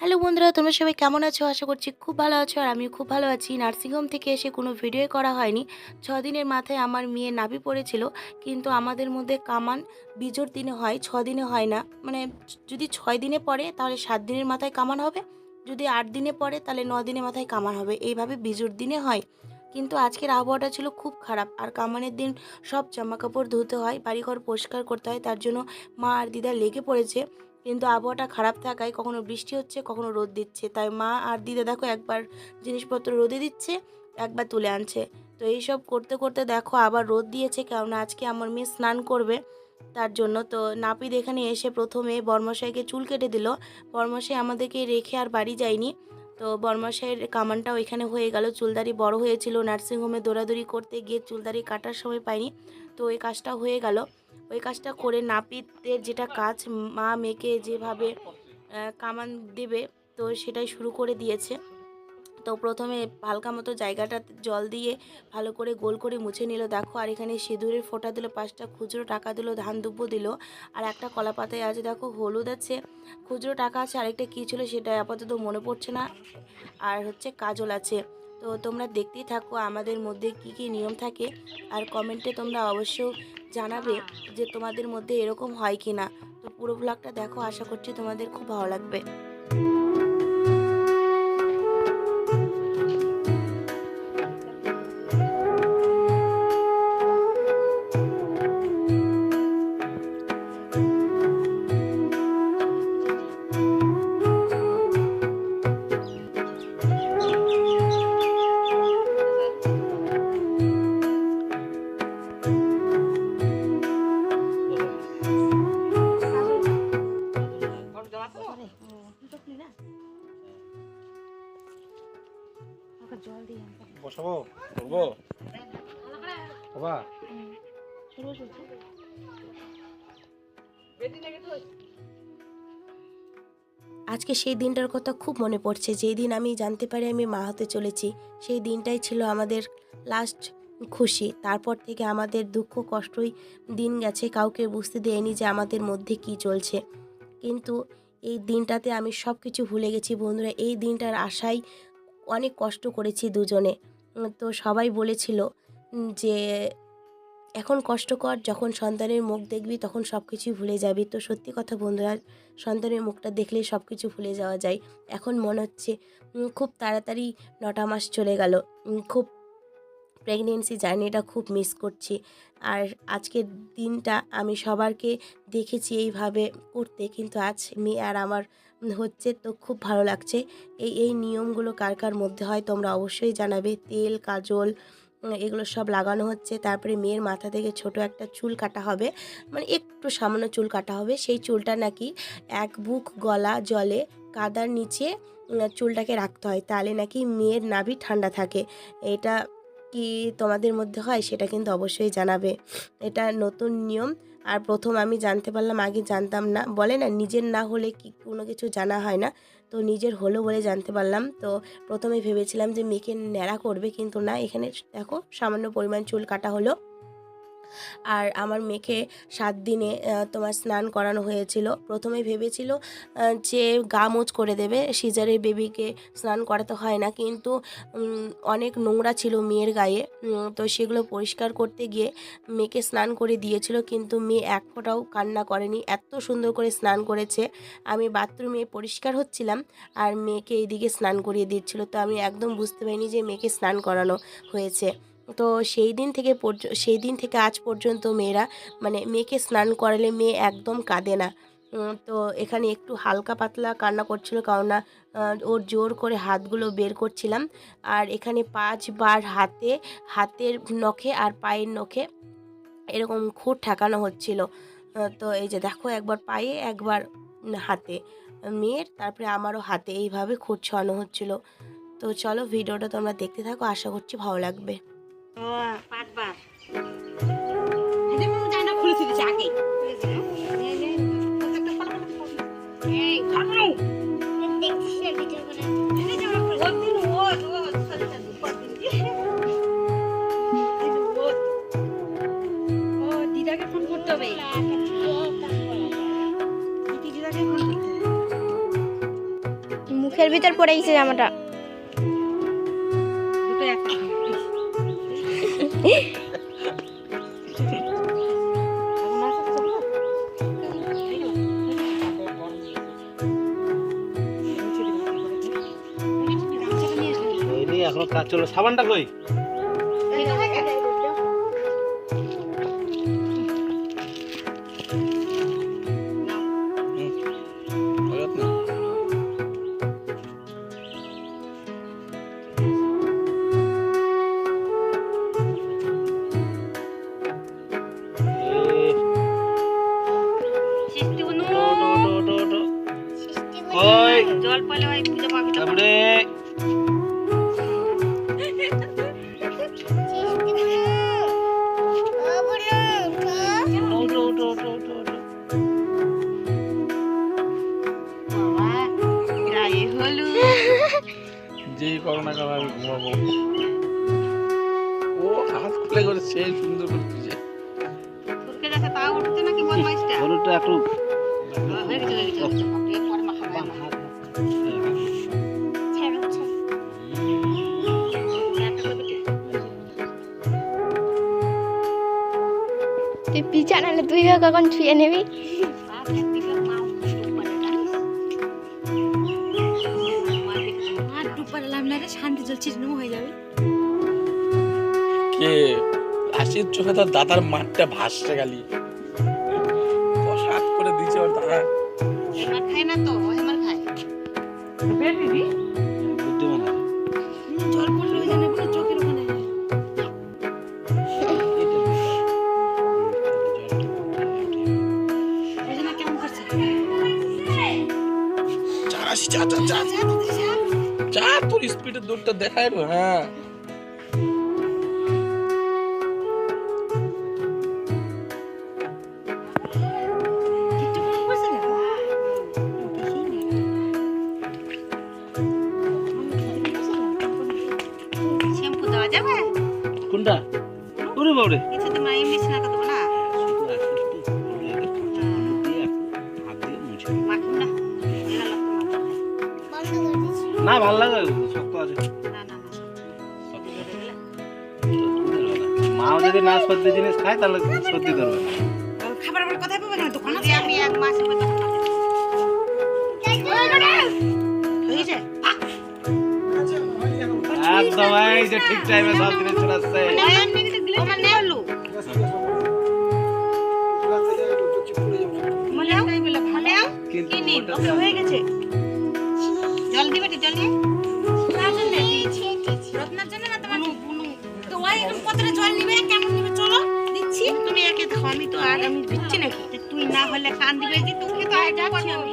Hello বন্ধুরা, তোমরা সবাই কেমন আছো? আশা করছি খুব ভালো আছো আর আমিও খুব ভালো আছি। নার্সিংহোম থেকে এসে কোনো ভিডিও করা হয়নি। ছ দিনের মাথায় আমার মেয়ে নাভি পড়েছিল, কিন্তু আমাদের মধ্যে কামান বিজোর দিনে হয়, ছ দিনে হয় না। মানে যদি ছয় দিনে পড়ে, তাহলে সাত দিনের মাথায় কামান হবে। যদি আট দিনে পড়ে, তাহলে ন দিনের মাথায় কামান হবে। এইভাবে বিজোর দিনে হয়। কিন্তু আজকের আবহাওয়াটা ছিল খুব খারাপ। আর কামানের দিন সব জামাকাপড় ধুতে হয়, বাড়িঘর পরিষ্কার করতে হয়। তার জন্য মা আর দিদা লেগে পড়েছে। কিন্তু আবহাওয়াটা খারাপ থাকায় কখনো বৃষ্টি হচ্ছে, কখনো রোদ দিচ্ছে। তাই মা আর দিদা দেখো একবার জিনিসপত্র রোদে দিচ্ছে, একবার তুলে আনছে। তো এইসব করতে করতে দেখো আবার রোদ দিয়েছে কারণ আজকে আমার মেয়ে স্নান করবে তার জন্য। তো নাপিত এখানে এসে প্রথমে বর্মশাইকে চুল কেটে দিল। বর্মশাই আমাদেরকে রেখে আর বাড়ি যায়নি। তো বর্মশাইয়ের কামানটাও এখানে হয়ে গেল। চুলদারি বড় হয়েছিল, নার্সিংহোমে দৌড়াদৌড়ি করতে গিয়ে চুলদারি কাটার সময় পাইনি। তো ওই কাজটা হয়ে গেল। ওই কাজটা করে নাপিতের যেটা কাজ মা মেয়েকে যেভাবে কামান দেবে, তো সেটাই শুরু করে দিয়েছে। তো প্রথমে হালকা মতো জায়গাটা জল দিয়ে ভালো করে গোল করে মুছে নিল। দেখো, আর এখানে সিঁদুরের ফোঁটা দিল, পাঁচটা খুচরো টাকা দিল, ধান দুব্বো দিল, আর একটা কলা পাতায় আছে, দেখো, হলুদ আছে, খুচরো টাকা আছে, আরেকটা কী ছিল সেটা আপাতত মনে পড়ছে না। আর হচ্ছে কাজল আছে। তো তোমরা দেখতেই থাকো আমাদের মধ্যে কি কি নিয়ম থাকে। আর কমেন্টে তোমরা অবশ্য জানাবে যে তোমাদের মধ্যে এরকম হয় কি না তো পুরো ব্লগটা দেখো, আশা করছি তোমাদের খুব ভালো লাগবে। বসাবো? করব? বাবা। আজকে সেই দিনটার কথা খুব মনে পড়ছে। যেই দিন আমি জানতে পারি আমি মা হতে চলেছি, সেই দিনটাই ছিল আমাদের লাস্ট খুশি। তারপর থেকে আমাদের দুঃখ, কষ্টই দিন গেছে। কাউকে বুঝতে দেয়নি যে আমাদের মধ্যে কি চলছে। কিন্তু এই দিনটাতে আমি সব কিছু ভুলে গেছি বন্ধুরা। এই দিনটার আশায় অনেক কষ্ট করেছি দুজনে। তো সবাই বলেছিল যে, এখন কষ্টকর যখন সন্তানের মুখ দেখবি তখন সব কিছুই ভুলে যাবি। তো সত্যি কথা বন্ধুরা, সন্তানের মুখটা দেখলেই সব কিছু ভুলে যাওয়া যায়। এখন মনে হচ্ছে খুব তাড়াতাড়ি নটা মাস চলে গেল। খুব প্রেগনেন্সি জার্নিটা খুব মিস করছি। আর আজকের দিনটা আমি সবারকে দেখেছি এইভাবে করতে, কিন্তু আজ মেয়ে আর আমার হচ্ছে তো খুব ভালো লাগছে। এই এই নিয়মগুলো কার কার মধ্যে হয় তোমরা অবশ্যই জানাবে। তেল, কাজল এগুলো সব লাগানো হচ্ছে। তারপরে মেয়ের মাথা থেকে ছোট একটা চুল কাটা হবে। মানে একটু সামান্য চুল কাটা হবে। সেই চুলটা নাকি এক বুক গলা জলে কাদার নিচে চুলটাকে রাখতে হয়। তাহলে নাকি মেয়ের নাভি ঠান্ডা থাকে। এটা কি তোমাদের মধ্যে হয় সেটা কিন্তু অবশ্যই জানাবে। এটা নতুন নিয়ম। আর প্রথম আমি জানতে পারলাম, আগে জানতাম না। বলে না, নিজের না হলে কি কোনো কিছু জানা হয় না। তো নিজের হলো বলে জানতে পারলাম। তো প্রথমে ভেবেছিলাম যে মেয়েকে ন্যাড়া করবে কিন্তু না। এখানে দেখো সামান্য পরিমাণ চুল কাটা হলো। আর আমার মেয়েকে সাত দিনে তোমার স্নান করানো হয়েছিল। প্রথমে ভেবেছিল যে গা মুচ করে দেবে, সিজারের বেবিকে স্নান করাতে হয় না, কিন্তু অনেক নোংরা ছিল মেয়ের গায়ে তো সেগুলো পরিষ্কার করতে গিয়ে মেয়েকে স্নান করে দিয়েছিল, কিন্তু মেয়ে এক ফোঁটাও কান্না করেনি, এত সুন্দর করে স্নান করেছে। আমি বাথরুমে পরিষ্কার হচ্ছিলাম আর মেয়েকে এইদিকে স্নান করিয়ে দিচ্ছিল, তো আমি একদম বুঝতে পারিনি যে মেয়েকে স্নান করানো হয়েছে। তো সেই দিন থেকে সেই দিন থেকে আজ পর্যন্ত মেয়েরা মানে মেয়েকে স্নান করালে মেয়ে একদম কাঁদে না। তো এখানে একটু হালকা পাতলা কান্না করছিল কারণ না ওর জোর করে হাতগুলো বের করছিলাম। আর এখানে পাঁচবার হাতে, হাতের নখে আর পায়ের নখে এরকম খুঁট ঠেকানো হচ্ছিল। তো এই যে দেখো একবার পায়ে, একবার হাতে। মেয়ের, তারপরে আমারও হাতে। এইভাবে খুঁট ছোয়ানো হচ্ছিল। তো চলো ভিডিওটা তোমরা দেখতে থাকো, আশা করছি ভালো লাগবে। পাঁচবার। আগে। দিদাকে ফোন করতে হবে। মুখের ভিতর পড়ে গেছে জামাটা কাজ চলো সাবানটা কই জল পেলে ওই পুজো পাবি যেই করো না কেন আমি ঘুমাবো। ও হাত খুলে করে সেই সুন্দর করে বদমাইশটা? হলুদটা একটু হয়ে হয়ে। তুই পিছা নাহলে তুই কখন ছুঁয়ে নিবি। রে শান্তি জল চিরনম হয়ে যাবে। কে? হাসির চোখে তার দাদার মাঠটা ভাসছে গালি প্রসাদ করে দিয়েছে ওর দাদা। এবার খায় না তো ও আমার খায়। বুদ্ধিমান আছে। জল পড়লে ওই জানে পুরো চোখের ওখানে। ওই জন্য কেমন করছে? চা আসি চা তোর স্পিডের দৌড়টা দেখাই রে, হ্যাঁ মনে কোনটা? ওরে বাবরে। কিছু তো মা না ভালো লাগে শক্ত আছে। না না না মাও যদি না সর্দি জিনিস খায় তাহলে সর্দি ধরবে খাবার আবার কোথায় পাবে? না দোকান যদি আমি এক মাস হবে তখন হয়েছে একদম এই যে ঠিক টাইমে সব জিনিস চলে আসছে। মনে কিন্তু হয়ে গেছে। জল দিবে কি? জল নিয়ে? কার রত্নার জন্য না তোমার? বুনু বুনু। তো ওই কতটা জল নিবে? কেমন নিবে? চলো দিচ্ছি। তুমি একে দেখো আমি তো আর আমি দিচ্ছি নাকি? তুই না হলে কান দিবে যে তোকে তো আর যাচ্ছি আমি।